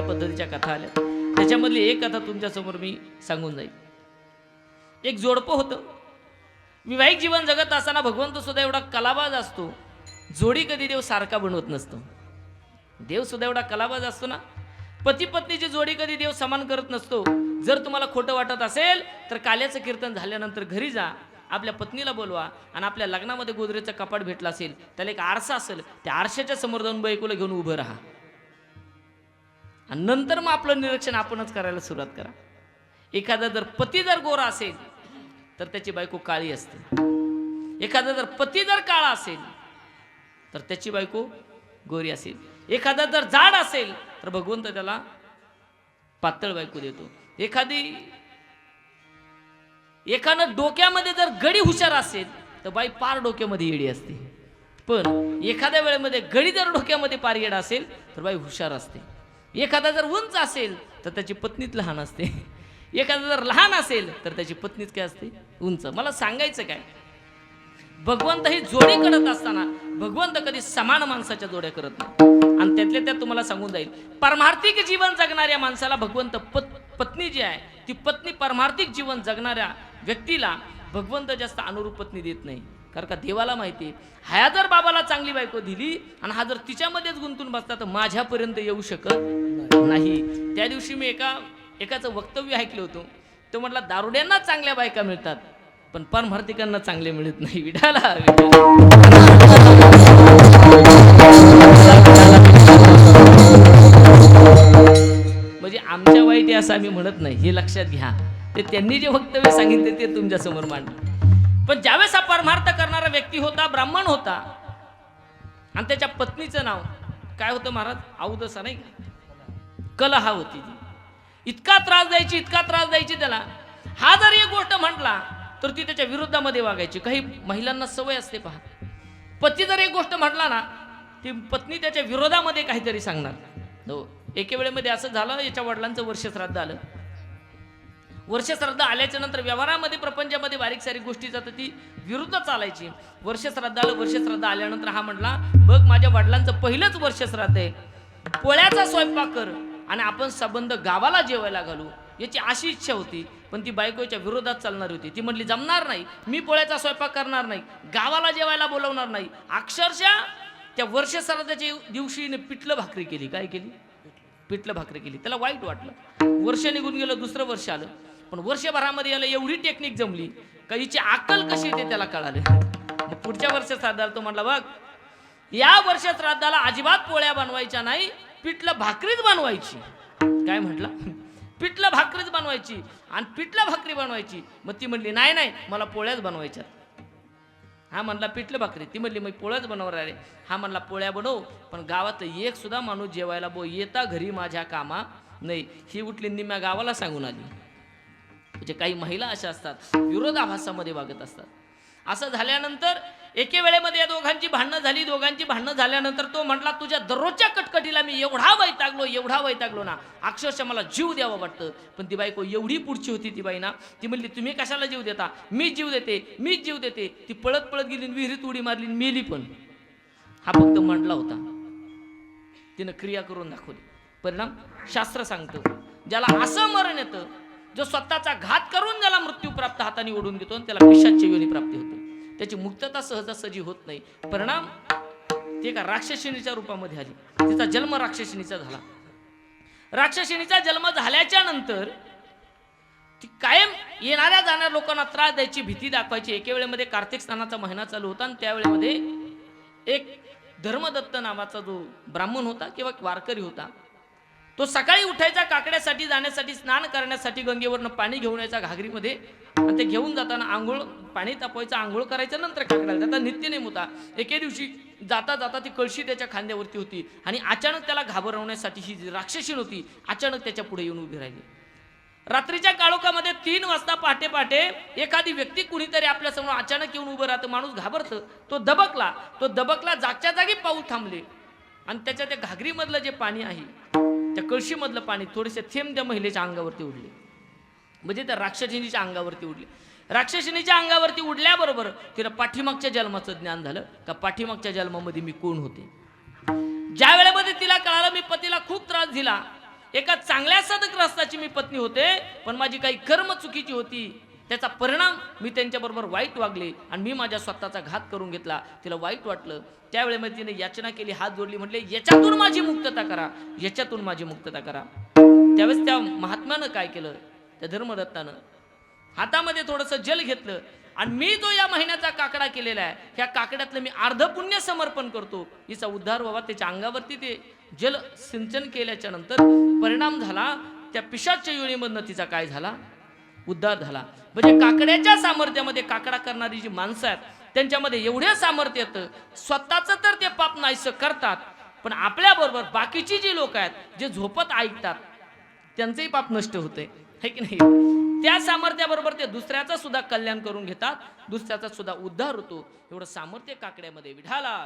वेगवेगळ्या पद्धतीच्या कथा आल्या त्याच्यामधली एक कथा तुमच्यासमोर मी सांगून जाईल एक जोडपं होतं. विवाहिक जीवन जगत असताना भगवंत सुद्धा एवढा कलाबाज असतो. जोडी कधी देव सारखा बनवत नसतो. देव सुद्धा एवढा कलाबाज असतो ना. पती पत्नीची जोडी कधी देव समान करत नसतो. जर तुम्हाला खोटं वाटत असेल तर काल्याचं कीर्तन झाल्यानंतर घरी जा. आपल्या पत्नीला बोलवा आणि आपल्या लग्नामध्ये गोदरेचं कपाट भेटला असेल त्याला एक आरसा असेल त्या आरशाच्या समोर जाऊन बायकोला घेऊन उभं राहा. आणि नंतर मग आपलं निरीक्षण आपणच करायला सुरुवात करा. एखादा जर पती जर गोरा असेल तर त्याची बायको काळी असते. एखादा जर पती जर काळा असेल तर त्याची बायको गोरी असेल. एखादा जर जाड असेल तर भगवंत त्याला पातळ बायको देतो. एखादी एखादं डोक्यामध्ये जर गडी हुशार असेल तर बाई पार डोक्यामध्ये येडी असते. पण एखाद्या वेळेमध्ये गडी जर डोक्यामध्ये पार येडा असेल तर बाई हुशार असते. एखादा जर उंच असेल तर त्याची पत्नीच लहान असते. एखादा जर लहान असेल तर त्याची पत्नीच काय असते? उंच. मला सांगायचं काय? भगवंत ही जोडी करत असताना भगवंत कधी समान माणसाच्या जोड्या करत नाही. आणि त्यातल्या त्यात तुम्हाला सांगून जाईल परमार्थिक जीवन जगणाऱ्या माणसाला भगवंत पत पत्नी जी आहे ती पत्नी परमार्थिक जीवन जगणाऱ्या व्यक्तीला भगवंत जास्त अनुरूप पत्नी देत नाही. कारण का देवाला माहिती आहे. ह्या जर बाबाला चांगली बायको दिली आणि हा जर तिच्यामध्येच गुंतून बसता तर माझ्यापर्यंत येऊ शकत नाही. त्या दिवशी मी एका एकाचं वक्तव्य ऐकलं होतं. तो म्हटला दारुड्यांना चांगल्या बायका मिळतात पण परमार्थिकांना चांगले मिळत नाही. विडाला म्हणजे आमच्या वाईट आहे असं आम्ही म्हणत नाही. हे लक्षात घ्या. ते त्यांनी जे वक्तव्य सांगितले ते तुमच्यासमोर पण ज्यावेळेस हा परमार्थ करणारा व्यक्ती होता ब्राह्मण होता आणि त्याच्या पत्नीचं नाव काय होतं महाराज? औदसा नाही कला कलहा होती ती. इतका त्रास द्यायची इतका त्रास द्यायची त्याला. हा जर एक गोष्ट म्हटला तर ती त्याच्या विरोधामध्ये वागायची. काही महिलांना सवय असते पहा. पती जर एक गोष्ट म्हटला ना ती पत्नी त्याच्या विरोधामध्ये काहीतरी सांगणार. हो एके वेळेमध्ये असं झालं याच्या वडिलांचं वर्षश्राद्ध आलं. वर्षश्राद्ध आल्याच्यानंतर व्यवहारामध्ये प्रपंचामध्ये बारीक सारीक गोष्टी जातात ती विरुद्ध चालायची. वर्षश्राद्ध आलं वर्षश्राद्ध आल्यानंतर हा म्हटला बघ माझ्या वडिलांचं पहिलंच वर्षश्राद्ध आहे. पोळ्याचा स्वयंपाक कर आणि आपण संबंध गावाला जेवायला घालू. याची अशी इच्छा होती पण ती बायकोच्या विरोधात चालणार होती. ती म्हटली जमणार नाही. मी पोळ्याचा स्वयंपाक करणार नाही. गावाला जेवायला बोलवणार नाही. अक्षरशः त्या वर्षश्राद्धाच्या दिवशीने पिठलं भाकरी केली. काय केली? पिठलं भाकरी केली. त्याला वाईट वाटलं. वर्ष निघून गेलं दुसरं वर्ष आलं. पण वर्षभरामध्ये याला एवढी टेक्निक जमली का हिची अक्कल कशी येते त्याला कळाले? मग पुढच्या वर्षात श्राद्धाला तो म्हटला बघ या वर्षात श्राद्धाला अजिबात पोळ्या बनवायच्या नाही पिठलं भाकरीच बनवायची. काय म्हटलं? पिठलं भाकरीच बनवायची आणि पिठलं भाकरी बनवायची. मग ती म्हणली नाही नाही मला पोळ्याच बनवायच्या हा म्हणला पिठलं भाकरी. ती म्हणली मग पोळ्याच बनवणार आहे. हा म्हणला पोळ्या बनव पण गावात एक सुद्धा माणूस जेवायला बो येता घरी माझ्या कामा नाही. ही उठली निम्म्या गावाला सांगून आली. म्हणजे काही महिला अशा असतात विरोधाभासामध्ये वागत असतात. असं झाल्यानंतर एके वेळेमध्ये या दोघांची भांडणं झाली. दोघांची भांडणं झाल्यानंतर तो म्हटला तुझ्या दररोजच्या कटकटीला मी एवढा वैतागलो एवढा वैतागलो ना अक्षरशः मला जीव द्यावा वाटतं. पण ती बायको एवढी पुढची होती ती बाई ना ती म्हणली तुम्ही कशाला जीव देता? मी जीव देते मीच जीव देते. ती पळत पळत गेली विहिरीत उडी मारली मेली पण. हा फक्त म्हटला होता. तिनं क्रिया करून दाखवली. परिणाम शास्त्र सांगतो. ज्याला असं मरण येतं जो स्वतःचा घात करून ज्याला मृत्यू प्राप्त हाताने ओढून घेतो आणि त्याला विषाची योनी प्राप्ती होते. त्याची मुक्तता सहजासहजी होत नाही. परिणाम ती एका राक्षसिणीच्या रूपामध्ये आली. तिचा जन्म राक्षसिणीचा झाला. राक्षसिणीचा जन्म झाल्याच्यानंतर ती कायम येणाऱ्या जाणाऱ्या लोकांना त्रास द्यायची भीती दाखवायची. एके वेळेमध्ये कार्तिक स्नानाचा महिना चालू होता आणि त्यावेळेमध्ये एक धर्मदत्त नावाचा जो ब्राह्मण होता किंवा वारकरी होता तो सकाळी उठायचा काकड्यासाठी जाण्यासाठी स्नान करण्यासाठी गंगेवरनं पाणी घेऊन यायचा घागरीमध्ये. आणि ते घेऊन जाताना आंघोळ पाणी तापवायचं आंघोळ करायचं नंतर काकड्याला. त्याचा नित्यनेम होता. एके दिवशी जाता जाता ती कळशी त्याच्या खांद्यावरती होती. आणि अचानक त्याला घाबरवण्यासाठी ही जी राक्षसीण होती अचानक त्याच्या पुढे येऊन उभी राहिली. रात्रीच्या काळोखामध्ये तीन वाजता पहाटे पहाटे एखादी व्यक्ती कुणीतरी आपल्यासमोर अचानक येऊन उभं राहतं माणूस घाबरतं. तो दबकला. तो दबकला जागच्या जागी पाऊल थांबले. आणि त्याच्या त्या घागरीमधलं जे पाणी आहे त्या कळशीमधलं पाणी थोडेसे थेंब त्या महिलेच्या अंगावरती उडले. म्हणजे त्या राक्षसिनीच्या अंगावरती उडले. राक्षसिनीच्या अंगावरती उडल्याबरोबर तिला पाठीमागच्या जन्माचं ज्ञान झालं. का पाठीमागच्या जन्मामध्ये मी कोण होते? ज्या वेळेमध्ये तिला कळालं मी पतीला खूप त्रास दिला. एका चांगल्या सदग्रस्ताची मी पत्नी होते पण माझी काही कर्म चुकीची होती. त्याचा परिणाम मी त्यांच्याबरोबर वाईट वागले आणि मी माझ्या स्वतःचा घात करून घेतला. तिला वाईट वाटलं. त्यावेळेमध्ये तिने याचना केली हात जोडली म्हटले याच्यातून माझी मुक्तता करा. याच्यातून माझी मुक्तता करा. त्यावेळेस त्या महात्म्यानं काय केलं? त्या धर्मदत्तानं हातामध्ये थोडंसं जल घेतलं आणि मी जो या महिन्याचा काकडा केलेला आहे ह्या काकड्यातलं मी अर्ध पुण्य समर्पण करतो. हिचा उद्धार व्हावा त्याच्या अंगावरती ते जल सिंचन केल्याच्यानंतर परिणाम झाला. त्या पिशाच्या योनीमधनं तिचा काय झाला? उद्धार झाला. म्हणजे काकड्याच्या सामर्थ्यामध्ये काकडा करणारी जी माणसं आहेत त्यांच्यामध्ये एवढे सामर्थ्य येतं स्वतःचं तर ते पाप नाहीसं करतात पण आपल्याबरोबर बाकीची जी लोक आहेत जे झोपत ऐकतात त्यांचंही पाप नष्ट होते है की नाही? त्या सामर्थ्याबरोबर ते दुसऱ्याचं सुद्धा कल्याण करून घेतात दुसऱ्याचा सुद्धा उद्धार होतो. एवढं सामर्थ्य काकड्यामध्ये विढाला.